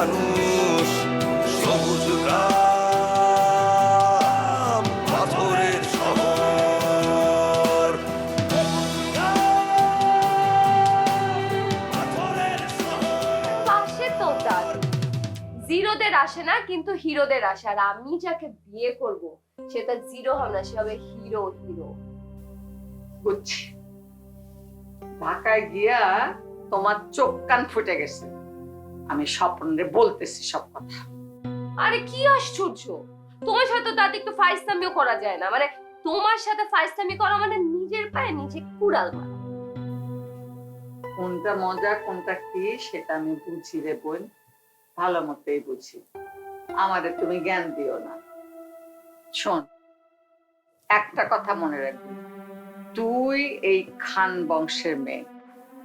ফানুস সবুজ গ্রাম পাথরের শহর। পাথরের শহর। পাশে তো তার। জিরোদের আসে না কিন্তু হিরোদের আসে। আর আমি যাকে বিয়ে করব সেটা জিরো হবে না সে হবে হিরো হিরো। বুঝছি। ঢাকায় গিয়া তোমার চোখ কান ফুটে গেছে। আমি স্বপ্নে বলতেছি সব কথা। আরে কি আশ্চর্য! তোমার সাথে তাতে একটু ফাইস্তামিও করা যায় না। মানে তোমার সাথে ফাইস্তামি করা মানে নিজের পায়ে নিজে কুড়াল মারা। কোনটা মজা কোনটা কি সেটা আমি বুঝি রে বোন। ভালো মতোই বুঝি। আমাদের তুমি জ্ঞান দিও না। শোন একটা কথা মনে রাখবি। তুই এই খান বংশের মেয়ে।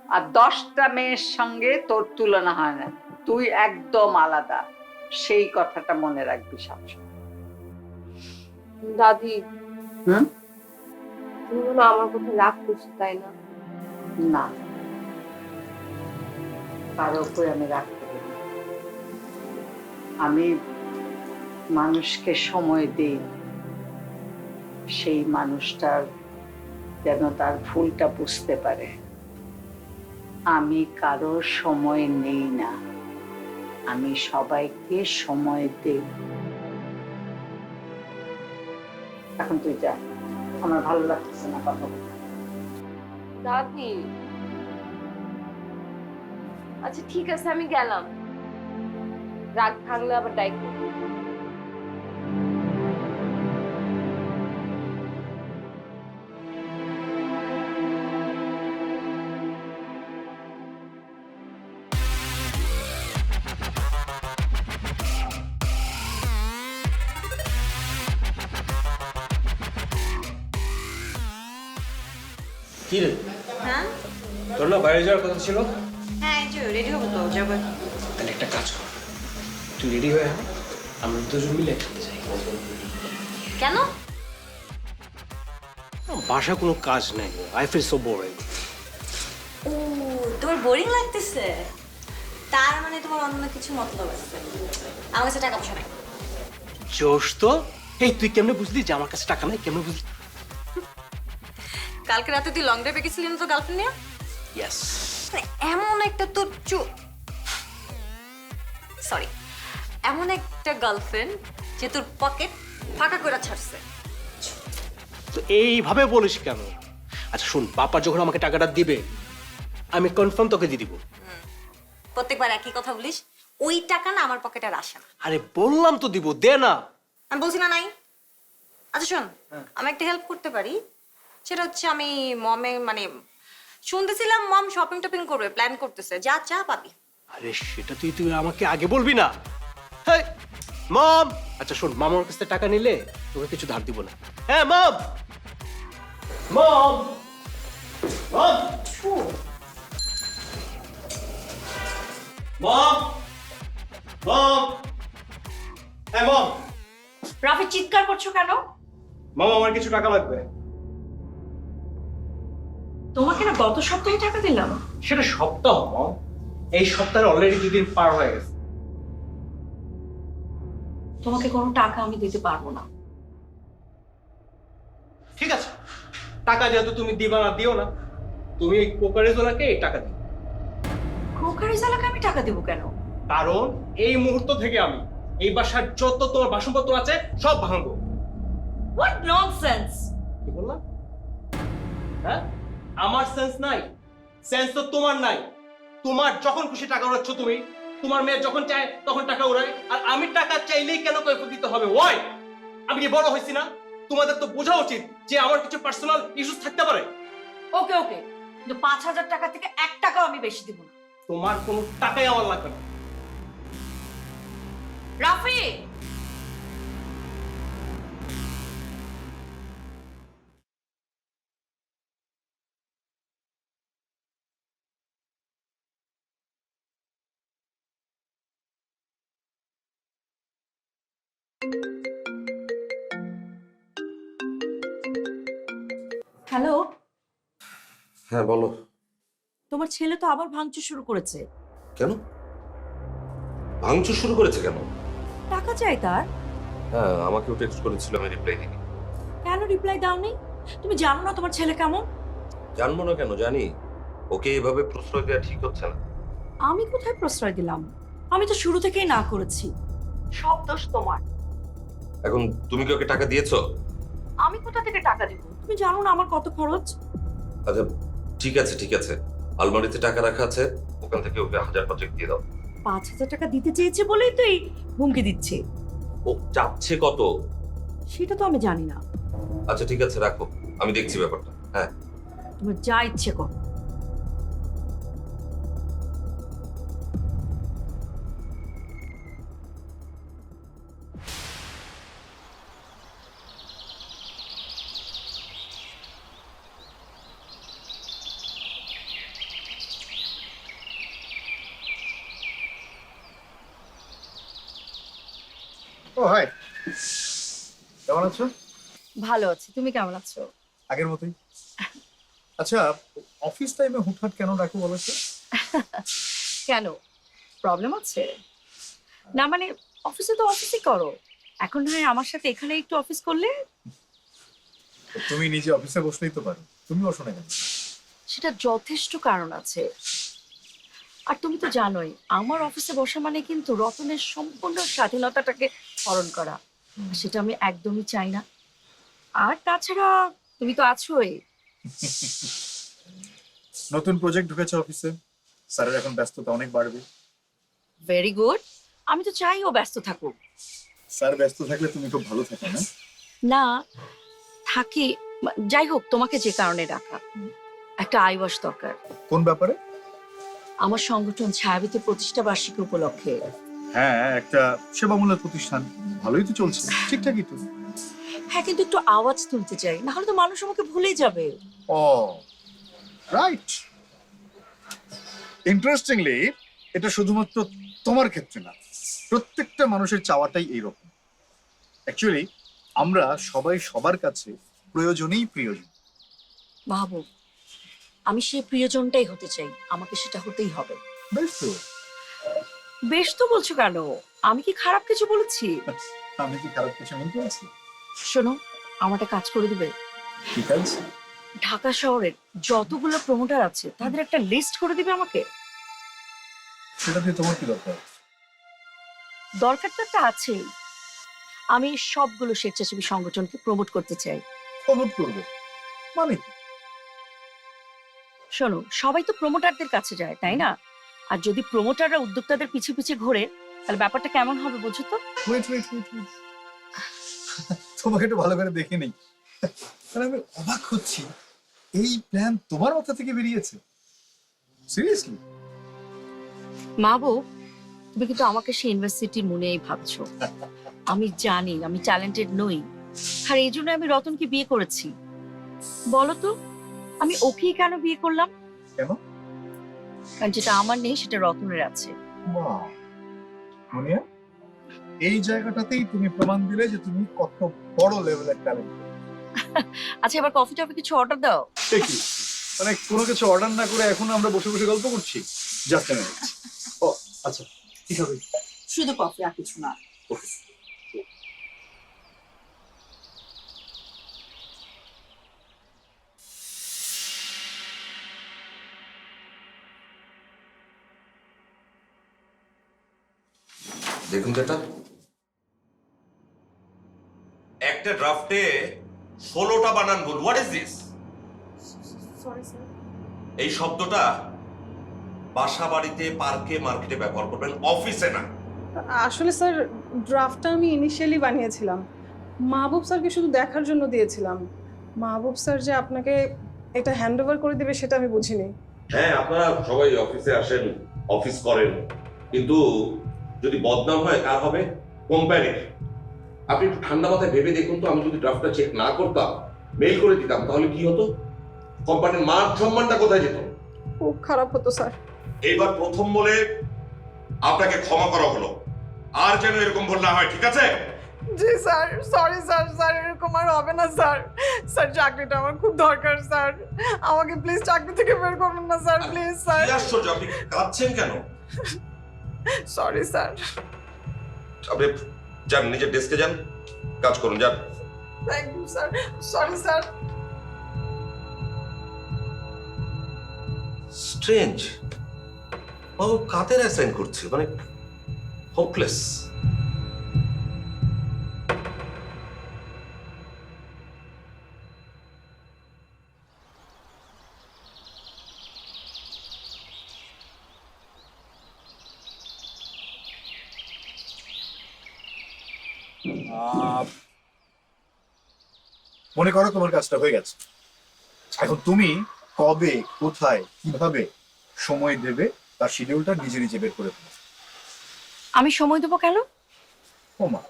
আর দশটা মেয়ের সঙ্গে তোর তুলনা হয় না। তুই একদম আলাদা। সেই কথাটা মনে রাখবি সবসময় দাদি। হুম? তুমি মনে আমার কথা রাগ করছ তাই না? না। কারও উপরে আমি না। মানুষকে সময় দিই। সেই মানুষটার যেন তার ভুলটা বুঝতে পারে। আমি কারও সময় নেই না। আমি সবাইকে সময় দেই। এখন তুই যা। আমার ভালো লাগতেছে না কথা বলতে। দাদি। আচ্ছা ঠিক আছে, আমি গেলাম। রাগ ভাঙলে আবার ডাই কি রে? হ্যাঁ? তোর না বাইরে যাওয়ার কথা ছিল? হ্যাঁ এই যে রেডি হব তো যাব। তাহলে একটা কাজ কর। তুই রেডি হয়ে আয় আমরা দুজন মিলে একসাথে যাই। কেন? বাসা কোনো কাজ নেই। আই ফিল সো বোরিং ও তোমার বোরিং লাগতেছে? তার মানে তোমার অন্য কিছু মতলব আছে। আমার কাছে টাকা পয়সা নাই। জোশ তো? এই তুই কেমনে বুঝলি যে আমার কাছে টাকা নাই? কেমনে বুঝলি? কালকে রাতে তুই লং ড্রাইভে গেছিলি না তো গার্লফ্রেন্ড নিয়ে? ইয়েস মানে এমন একটা তোর চু সরি এমন একটা গার্লফ্রেন্ড যে তোর পকেট ফাঁকা করে ছাড়ছে। তো এইভাবে বলিস কেন? আচ্ছা শুন বাবা যখন আমাকে টাকাটা দিবে আমি কনফার্ম তোকে দিয়ে দিব। প্রত্যেকবার একই কথা বলিস ওই টাকা না আমার পকেটে আর আসে না। আরে বললাম তো দিব দে না। আমি বলছি না নাই। আচ্ছা শোন আমি একটা হেল্প করতে পারি। সেটা হচ্ছে আমি মমে মানে শুনতেছিলাম মম শপিং টপিং করবে প্ল্যান করতেছে। যা চা পাবি। আরে সেটা তুই তুই আমাকে আগে বলবি না। হেই মম আচ্ছা শোন মামার কাছ থেকে টাকা নিলে তোকে কিছু ধার দিব না। হ্যাঁ মম মম মম মম মম হ্যাঁ মম রাফি চিৎকার করছ কেন? মম আমার কিছু টাকা লাগবে। তোমাকে না গত সপ্তাহে টাকা দিলাম। সেটা সপ্তাহ মম। এই সপ্তাহে অলরেডি দুদিন পার হয়ে গেছে। তোমাকে কোনো টাকা আমি দিতে পারব না। ঠিক আছে। টাকা যেহেতু তুমি দিবা না দিও না। তুমি এই কোকারেজওয়ালাকে এই টাকা দিও। ক্রোকারি চালাকে আমি টাকা দেবো কেন? কারণ এই মুহূর্ত থেকে আমি এই বাসার যত তোমার বাসনপত্র আছে সব ভাঙবো। হোয়াট ননসেন্স কি বললাম হ্যাঁ? আমার সেন্স নাই সেন্স তো তোমার নাই। তোমার যখন খুশি টাকা উড়াচ্ছ তুমি তোমার মেয়ে যখন চায় তখন টাকা উড়ায় আর আমি টাকা চাইলেই কেন কৈফত দিতে হবে? ওয়াই আমি কি বড় হয়েছি না? তোমাদের তো বোঝা উচিত যে আমার কিছু পার্সোনাল ইস্যুস থাকতে পারে। ওকে ওকে কিন্তু পাঁচ হাজার টাকা থেকে এক টাকাও আমি বেশি দিব না। তোমার কোনো টাকাই আমার লাগবে না। রাফি! হ্যালো। হ্যাঁ বলো। তোমার ছেলে তো আবার ভাঙচুর শুরু করেছে। কেন? ভাঙচুর শুরু করেছে কেন? টাকা চাই তার। হ্যাঁ আমাকেও টেক্সট করেছিল আমি রিপ্লাই দিইনি। কেন রিপ্লাই দাওনি? তুমি জানো না তোমার ছেলে কেমন? জানব না কেন জানি। ওকে এভাবে প্রশ্রয় দেওয়া ঠিক হচ্ছে না। আমি কোথায় প্রশ্রয় দিলাম? আমি তো শুরু থেকেই না করেছি। সব দোষ তোমার। এখন তুমি কি ওকে টাকা দিয়েছ? আমি কোথা থেকে টাকা দিব? তুমি জানো না আমার কত খরচ? আচ্ছা ঠিক আছে ঠিক আছে। আলমারিতে টাকা রাখা আছে ওখান থেকে ওকে হাজার পাঁচেক দিয়ে দাও। পাঁচ হাজার টাকা দিতে চেয়েছে বলেই তো এই হুমকি দিচ্ছে। ও চাচ্ছে কত? সেটা তো আমি জানি না। আচ্ছা ঠিক আছে রাখো। আমি দেখছি ব্যাপারটা। হ্যাঁ। তোমার যা ইচ্ছে কর। ও হাই কেমন আছো? ভালো আছি। তুমি কেমন আছো? আগের মতোই। আচ্ছা অফিস টাইমে হুটহাট কেন ডাকো বলো তো? কেন? প্রবলেম আছে। না মানে অফিসে তো অফিসই করো। এখন হয় আমার সাথে এখানে একটু অফিস করলে? তুমি নিজে অফিসে বসলেই তো পারো। তুমি বসো না কেন সেটা যথেষ্ট কারণ আছে। আর তুমি তো জানোই আমার অফিসে বসা মানে কিন্তু রতনের সম্পূর্ণ স্বাধীনতাটাকে হরণ করা। সেটা আমি একদমই চাই না। আর তাছাড়া তুমি তো আছোই। নতুন প্রজেক্ট ঢুকেছে অফিসে স্যারের এখন ব্যস্ততা অনেক বাড়বে। ভেরি গুড আমি তো চাই ও ব্যস্ত থাকুক। স্যার ব্যস্ত থাকলে তুমি খুব ভালো থাকো না? না থাকি। যাই হোক তোমাকে যে কারণে ডাকা। একটা আইওয়াস দরকার। কোন ব্যাপারে? আমার সংগঠন ছায়াবিতে প্রতিষ্ঠা বার্ষিকী উপলক্ষে। হ্যাঁ একটা সেবামূলক প্রতিষ্ঠান। ভালোই তো চলছে। ঠিকঠাকই তো। হ্যাঁ কিন্তু একটু আওয়াজ তুলতে চাই। না হলে তো মানুষ আমাকে ভুলেই যাবে। ও রাইট। ইন্টারেস্টিংলি এটা শুধুমাত্র তোমার ক্ষেত্রে না। প্রত্যেকটা মানুষের চাওয়াটাই এইরকম। অ্যাকচুয়ালি আমরা সবাই সবার কাছে প্রয়োজনেই প্রিয়জন। মাহবুব আমি সেই প্রিয়জনটাই হতে চাই। আমাকে সেটা হতেই হবে। বেশ তো বেশ তো বলছো কেন? আমি কি খারাপ কিছু বলেছি? আমি কি খারাপ কিছু মনে করেছি শোনো আমার একটা কাজ করে দিবে। ঠিক আছে। ঢাকা শহরের যতগুলো প্রমোটার আছে তাদের একটা লিস্ট করে দিবে আমাকে। সেটা দিয়ে তোমার কি দরকার? দরকার তো একটা আছেই। আমি সবগুলো স্বেচ্ছাসেবী সংগঠনকে প্রমোট করতে চাই। প্রমোট করবে? মানে কি? শোনো সবাই তো প্রমোটারদের কাছে যায় তাই না? আর যদি প্রমোটাররা উদ্যোক্তাদের পিছে পিছে ঘোরে তাহলে ব্যাপারটা কেমন হবে বুঝো তো? ওয়েট ওয়েট ওয়েট ওয়েট তোমাকে একটু ভালো করে দেখে নেই। মানে আমি অবাক হচ্ছি এই প্ল্যান তোমার মাথা থেকে বেরিয়েছে? সিরিয়াসলি মাহবুব তুমি কিন্তু আমাকে সেই ইউনিভার্সিটির মনেই ভাবছ। আমি জানি আমি ট্যালেন্টেড নই। আর এই জন্য আমি রতনকে বিয়ে করেছি। বলো তো আমি ওকেই কেন বিয়ে করলাম? কেন? কারণ যেটা আমার নেই সেটা রতনের আছে। বাহ মুনিয়া এই জায়গাটাতেই তুমি প্রমাণ দিলে যে তুমি কত বড় লেভেলের ট্যালেন্ট আচ্ছা এবার কফি টফি কিছু অর্ডার দাও। কি? মানে কোনো কিছু অর্ডার না করে এখন আমরা বসে বসে গল্প করছি? জাস্ট ও আচ্ছা ঠিক হবে শুধু কফি আর কিছু না। ওকে দেখুন তো এটা। একটা ড্রাফটে ষোলোটা বানান ভুল। হোয়াট ইজ দিস এই শব্দটা বাসা বাড়িতে পার্কে মার্কেটে ব্যবহার করবেন অফিসে না। আসলে স্যার ড্রাফটটা আমি ইনিশিয়ালি বানিয়েছিলাম। মাহবুব স্যারকে শুধু দেখার জন্য দিয়েছিলাম। মাহবুব স্যার যে আপনাকে এটা হ্যান্ড ওভার করে দেবে সেটা আমি বুঝিনি। হ্যাঁ আপনারা সবাই অফিসে আসেন অফিস করেন। কিন্তু যদি বদনাম হয় কার হবে কোম্পানির আপনি একটু ঠান্ডা মাথায় ভেবে দেখুন তো আমি যদি ড্রাফটটা চেক না করতাম মেইল করে দিতাম তাহলে কি হতো? কোম্পানির মান সম্মানটা কোথায় যেত? খুব খারাপ হতো স্যার। এইবার প্রথম বলে আপনাকে ক্ষমা করা হলো। আর যেন এরকম ভুল না হয় ঠিক আছে? জি স্যার। Sorry sir. স্যার এরকম আর হবে না স্যার। স্যার চাকরিটা আমার খুব দরকার স্যার। আমাকে প্লিজ চাকরি থেকে বের করবেন না স্যার। Please sir. কি আশ্চর্য আপনি কাঁদছেন কেন? সরি স্যার আপনি যান নিজের ডেস্কে যান কাজ করুন যান। Thank you sir sorry sir strange বাবু কাদের অ্যাসাইন করছে? মানে হোপলেস মনে করো তোমার কাজটা হয়ে গেছে। এখন তুমি কবে কোথায় কীভাবে সময় দেবে তার শিডিউলটা নিজে নিজে বের করে ফেলো। আমি সময় দেবো কেন? ওমা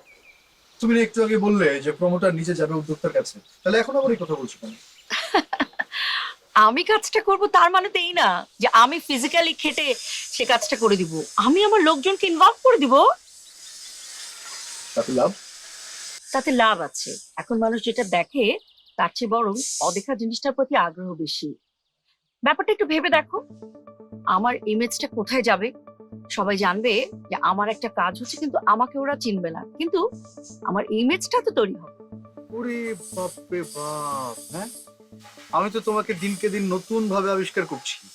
তুমি একটু আগে বললে যে প্রমোটার নিজে যাবে উদ্যোক্তার কাছে। তাহলে এখন আবার এই কথা বলছো কেন? আমি কাজটা করব তার মানে তো এই না যে আমি ফিজিক্যালি খেটে সে কাজটা করে দিব। আমি আমার লোকজনকে ইনভলভ করে দিব। তাতে লাভ? তাতে লাভ আছে। এখন মানুষ যেটা দেখে, তার চেয়ে বরং অদেখা জিনিসটার প্রতি আগ্রহ বেশি। ব্যাপারটা একটু ভেবে দেখো। আমার ইমেজটা কোথায় যাবে? সবাই জানবে যে আমার একটা কাজ হচ্ছে, কিন্তু আমাকে ওরা চিনবে না। কিন্তু আমার ইমেজটা তো তৈরি হবে। হ্যাঁ? আমি তো তোমাকে দিনকে দিন নতুন ভাবে আবিষ্কার করছি।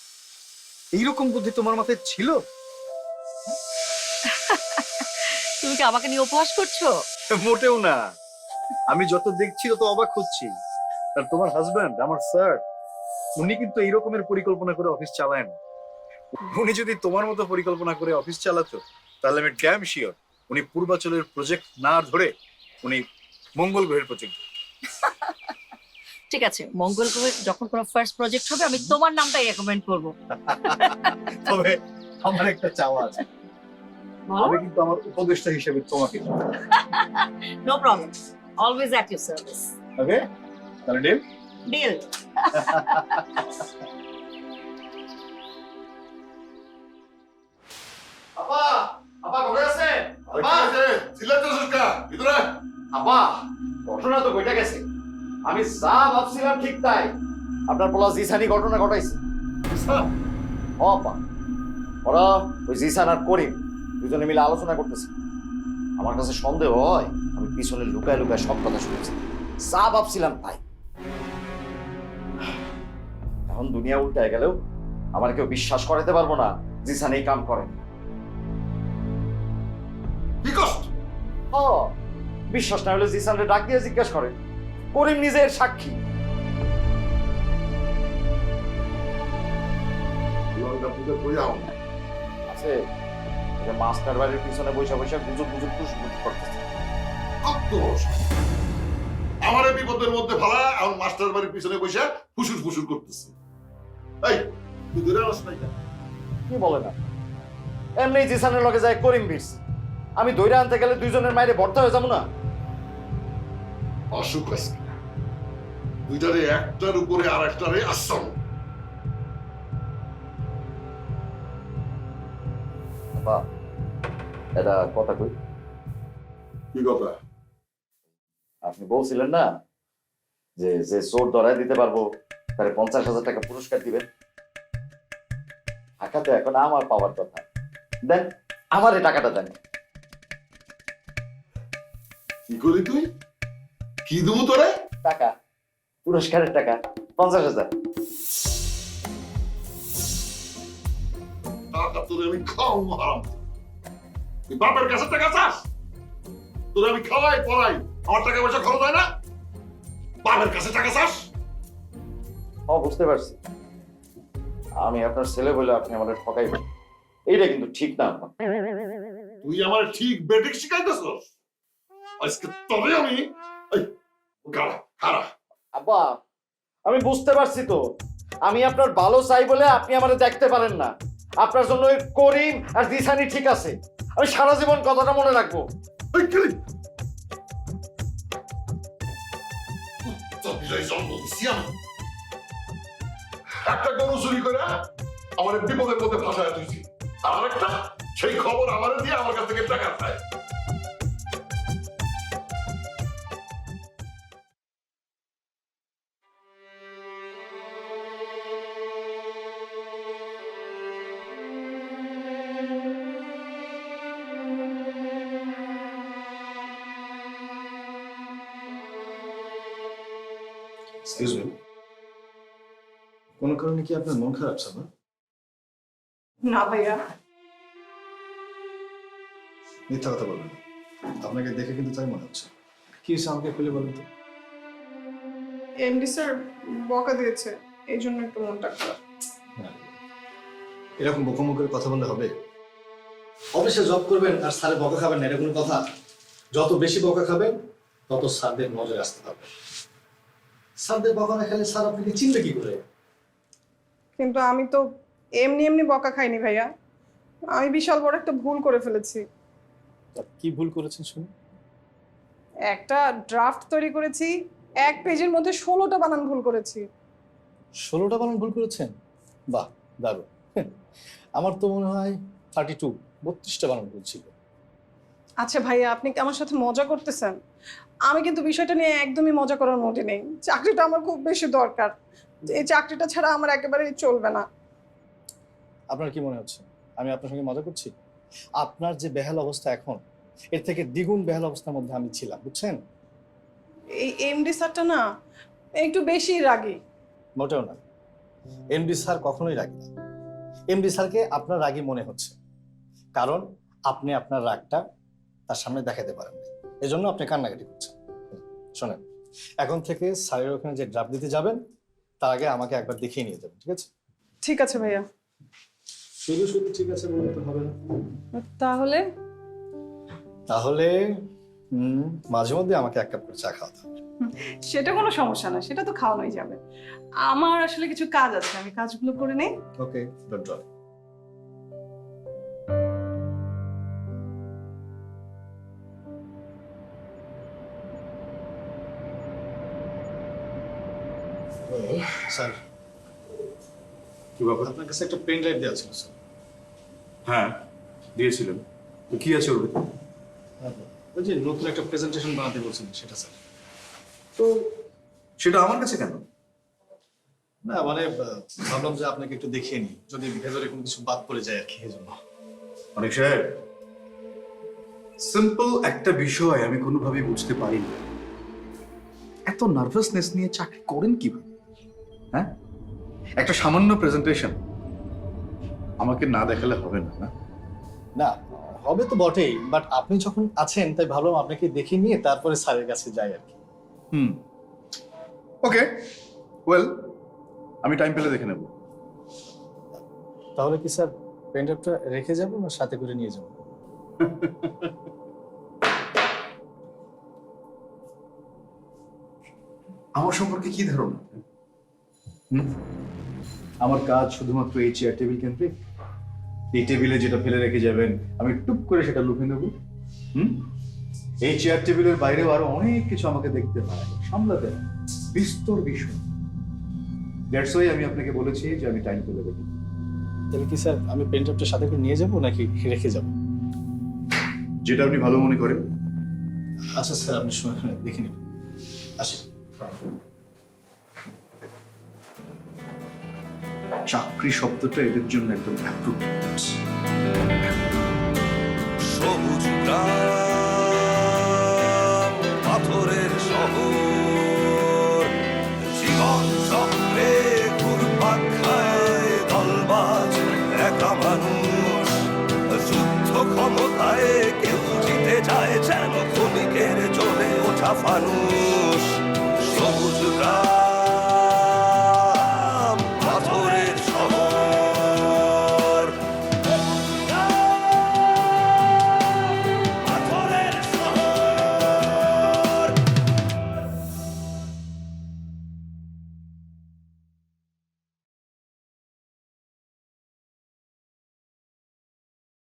এইরকম বুদ্ধি তোমার মাথায় ছিল? কি আমাকে নিয়ে উপহাস করছ? মোটেও না। আমি যত দেখছি তত অবাক হচ্ছি। আর তোমার হাজবেন্ড আমার স্যার উনি কিন্তু এই রকমের পরিকল্পনা করে অফিস চালায় না। উনি যদি তোমার মতো পরিকল্পনা করে অফিস চালাতো তাহলে আমি ড্যাম শিওর উনি পূর্বাচলের প্রজেক্ট না ধরে উনি মঙ্গল গ্রহের প্রজেক্ট ঠিক আছে মঙ্গল গ্রহে যখন কোনো ফার্স্ট প্রজেক্ট হবে আমি তোমার নামটাই রেকমেন্ড করব। তবে আমার একটা চাওয়া আছে। আমি কিন্তু আমার উপদেষ্টা হিসেবে তোমাকে no problem always at your service okay তাহলে ডিল ডিল আপা আপা ঘরে আছে? আপা চিল্লাচ্ছিস কা ভিতরে। আপা ঘটনা তো ঘটে গেছে। আমি যা ভাবছিলাম ঠিক তাই। আপনার পোলা জিসানি ঘটনা ঘটাইছে। ও আপা। ওরা ওই জিসান আর করিম। দুজনে মিলে আলোচনা করতেছে। আমার কাছে সন্দেহ হয় আমি পিছনে লুকায় লুকায় সব কথা শুনেছি। যা ভাবছিলাম তাই। এখন দুনিয়া উল্টায় গেলেও আমার কেউ বিশ্বাস করাতে পারব না জিসান এই কাম করেন। ও বিশ্বাস না হলে জিসানরে ডাক দিয়ে জিজ্ঞেস করে। করিম নিজের সাক্ষী। আছে। যে মাস্টার বাড়ির পিছনে বসে বসে গুজব গুজব করতেছে। আমার বিপদের মধ্যে এখন মাস্টার বাড়ির পিছনে বসে ফুসুর ফুসুর করতেছে। এই তুই আস নাই কি বলে না? এমনি জিসানের লগে যায় করিম আমি দইরা আনতে গেলে দুইজনের মাইরে ভর্তা হয়ে যাব না? অসুখ আজকে দুইটারে একটার উপরে আর একটারে আশ্রম। বা এটা কথা কই? কি কথা? আপনি বলছিলেন না যে যে চোর ধরায় দিতে পারব তাহলে পঞ্চাশ হাজার টাকা পুরস্কার দিবেন। টাকা তো এখন আমার পাওয়ার কথা। দেন আমার এই টাকাটা দেন। কি করি তুই? কি দেবো তোরে? টাকা পুরস্কারের টাকা পঞ্চাশ হাজার। টাকা তোরে আমি হারাম। তুই বাপের কাছে টাকা চাস? তোরে আমি খাওয়াই পড়াই। আমার টাকা পয়সা খরচ হয় না? বাপের কাছে টাকা চাস? ও বুঝতে পারছি। আমি আপনার ছেলে বলে আপনি আমাদের ঠকাইবেন। এইটা কিন্তু ঠিক না আপা। তুই আমার ঠিক বেটিক শিখাইতেছস? আজকে তবে আমি গাড়া আব্বা আমি বুঝতে পারছি তো। আমি আপনার ভালো চাই বলে আপনি আমারে দেখতে পারেন না। আপনার জন্য ওই করিম আর দিশানি ঠিক আছে। আমি সারা জীবন কথাটা মনে রাখব। একটা গরু চুরি করে আমার বিপদের মধ্যে ভাষায় তুইছি আর একটা সেই খবর আমার দিয়ে আমার কাছ থেকে টাকা খায় কোনো কারণে কি আপনার মন খারাপ সাবা না ভাইয়া। মিথ্যা কথা বলবেন না। আপনাকে দেখে কিন্তু তাই মনে হচ্ছে। কি হয়েছে আমাকে খুলে বলুন তো? এমডি স্যার বকা দিয়েছে এই জন্য একটু মনটা খারাপ। এরকম বোকামো করে কথা বললে হবে? অফিসে জব করবেন আর স্যারে বকা খাবেন না এটা কোনো কথা? যত বেশি বকা খাবেন তত স্যারদের নজরে আসতে পারবে স্যারদের বকা না খেলে স্যার আপনাকে চিনবে কি করে? কিন্তু আমি তো এমনি এমনি বকা খাইনি ভাইয়া। আমি বিশাল বড় একটা ভুল করে ফেলেছি। কি ভুল করেছেন শুনি একটা ড্রাফট তৈরি করেছি এক পেজের মধ্যে ষোলোটা বানান ভুল করেছি। ষোলোটা বানান ভুল করেছেন? বাহ দারুণ। আমার তো মনে হয় থার্টি টু বত্রিশটা বানান ভুল ছিল। আচ্ছা ভাইয়া আপনি কি আমার সাথে মজা করতেছেন? আমি কিন্তু বিষয়টা নিয়ে একদমই মজা করার মধ্যে নেই। চাকরিটা আমার খুব বেশি দরকার। এই চাকরিটা ছাড়া আমার একেবারেই চলবে না। আপনার কি মনে হচ্ছে? আমি আপনার সঙ্গে মজা করছি? আপনার যে বেহাল অবস্থা এখন এর থেকে দ্বিগুণ বেহাল অবস্থার মধ্যে আমি ছিলাম বুঝছেন? এই এমডি স্যারটা না একটু বেশি রাগী। মোটেও না। এমডি স্যার কখনোই রাগি না। এমডি স্যারকে আপনার রাগী মনে হচ্ছে। কারণ আপনি আপনার রাগটা তার সামনে দেখাতে পারেন না এজন্য আপনি কান্নাকাটি করছেন। শোনেন এখন থেকে স্যারের ওখানে যে ড্রাফট দিতে যাবেন তার আগে আমাকে একবার দেখিয়ে নিয়ে যাবেন ঠিক আছে? ঠিক আছে ভাইয়া। শুধু শুধু ঠিক আছে বলতে হবে না। তাহলে? তাহলে হুম, মাঝে মধ্যে আমাকে এক কাপ করে চা খাওয়াতে হবে। সেটা কোনো সমস্যা না সেটা তো খাওয়ানোই যাবে। আমার আসলে কিছু কাজ আছে আমি কাজগুলো করে নেই। Okay don't drop sir. কি ব্যাপার? আপনার কাছে একটা পেন ড্রাইভ দেওয়া ছিল স্যার। হ্যাঁ দিয়েছিলেন। তো কি আছে ওর ভেতর? ওই যে নতুন একটা প্রেজেন্টেশন বানাতে বলছিলেন সেটা স্যার। তো সেটা আমার কাছে কেন? না মানে ভাবলাম যে আপনাকে একটু দেখিয়ে নিই যদি ভেতরে কোনো কিছু বাদ পড়ে যায় আর কি জন্য। অনেক সাহেব সিম্পল একটা বিষয় আমি কোনোভাবেই বুঝতে পারি না এত নার্ভাসনেস নিয়ে চাকরি করেন কীভাবে? হ্যাঁ? একটা সামান্য প্রেজেন্টেশন আমাকে না দেখালে হবে না না? না হবে তো বটেই বাট আপনি যখন আছেন তাই ভাবলাম আপনাকে দেখিয়ে নিয়ে তারপরে স্যারের কাছে যাই আর কি। হুম। ওকে ওয়েল আমি টাইম পেলে দেখে নেব। তাহলে কি স্যার পেন ড্রাইভটা রেখে যাব না সাথে করে নিয়ে যাব? আমার সম্পর্কে কি ধারণা? হুম? আমার কাজ শুধুমাত্র এই চেয়ার টেবিল কেন্দ্রিক এই টেবিলে যেটা ফেলে রেখে যাবেন আমি টুক করে সেটা লুফে নেব। হুম? এই চেয়ার টেবিলের বাইরেও আরও অনেক কিছু আমাকে দেখতে হয় সামলাতে হয়। বিস্তর বিষয়। দ্যাটস ওয়াই আমি আপনাকে বলেছি যে আমি টাইম পেলে দেখি। তাহলে কি স্যার আমি পেন ড্রাইভটা সাথে করে নিয়ে যাব নাকি রেখে যাব? যেটা আপনি ভালো মনে করেন। আচ্ছা স্যার আপনি সময় দেখে নিন। আসি চাকরি শব্দটা এদের জন্য একদম অ্যাপ্রোপ্রিয়েট সবুজ পাথরের শহর, জীবন চক্রে ঘুরপাক দলবাজ একা মানুষ, যুদ্ধ ক্ষমতায় কেউ জিতে যায় যেন ক্ষণিকের চলে ওঠা ফানুষ।